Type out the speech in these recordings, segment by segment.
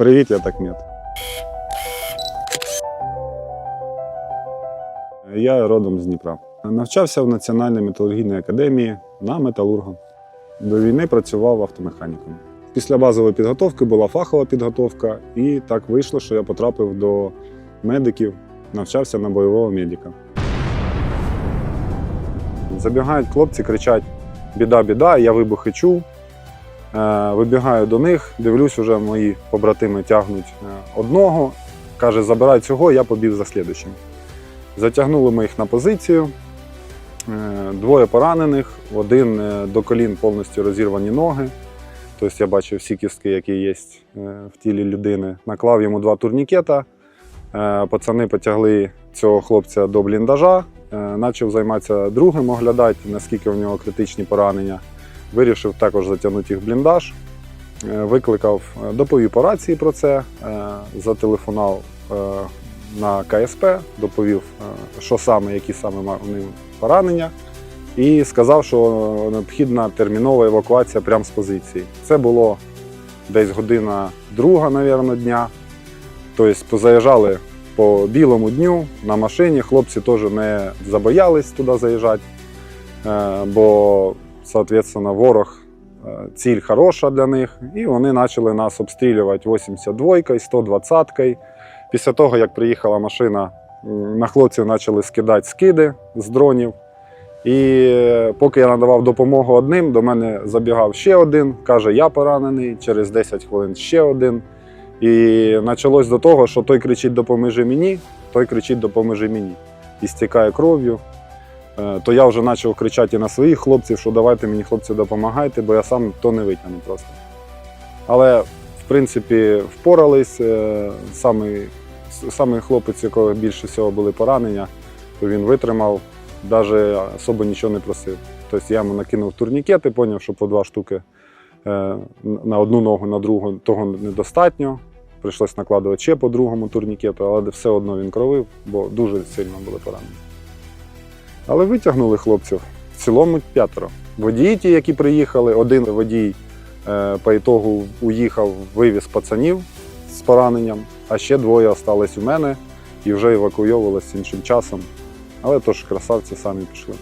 Привіт, я такмет. Я родом з Дніпра. Навчався в Національній металургійній академії на металурга. До війни працював автомеханіком. Після базової підготовки була фахова підготовка, і так вийшло, що я потрапив до медиків, навчався на бойового медика. Забігають хлопці, кричать: біда, біда, я вибухи чув. Е, Вибігаю до них, дивлюсь, уже мої побратими тягнуть е, одного. Каже, забирай цього, я побіг за слідчим. Затягнули ми їх на позицію. Е, Двоє поранених, один до колін повністю розірвані ноги. Тобто я бачив всі кістки, які є в тілі людини. Наклав йому два турнікета. Пацани потягли цього хлопця до бліндажа, почав займатися другим, оглядати, наскільки в нього критичні поранення. Вирішив також затягнути їх в бліндаж. Е, Викликав, е, доповів по рації про це, е, зателефонував на КСП, доповів, що саме, які саме ма- вони поранення, і сказав, що необхідна термінова евакуація прямо з позиції. Це було десь година друга, мабуть, дня. Тобто позаїжджали по білому дню на машині. Хлопці теж не забоялись туди заїжджати, бо, соответственно, ворог е, ціль хороша для них, і вони почали нас обстрілювати 82-ка і 120-кою. Після того, як приїхала машина, на хлопців почали скидати скиди з дронів. І е, поки я надавав допомогу одним, до мене забігав ще один, каже, я поранений, через 10 хвилин ще один. І почалось до того, що той кричить Допоможи мені, той кричить Допоможи мені. І стікає кров'ю. Е, То я вже почав кричати і на своїх хлопців, що давайте мені, хлопці, допомагайте, бо я сам то не витягну просто. Але, в принципі, впорались. Е, Самий, самий хлопець, якого більше всього були поранення, то він витримав, навіть особо нічого не просив. Тобто я йому накинув турнікети, зрозумів, що по два штуки е, на одну ногу, на другу того недостатньо. Прийшлось накладувати ще по другому турнікету, але все одно він кровив, бо дуже сильно були поранені. Але витягнули хлопців в цілому п'ятеро. Водії, ті, які приїхали, один водій е, по ітогу уїхав, вивіз пацанів з пораненням, а ще двоє остались у мене і вже евакуйовувалися іншим часом. Але тож красавці самі пішли.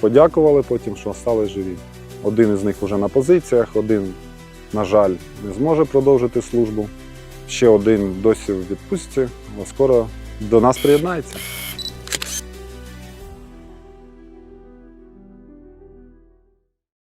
Подякували потім, що остались живі. Один із них вже на позиціях, один, на жаль, не зможе продовжити службу. Ще один досі в відпустці, але скоро до нас приєднається.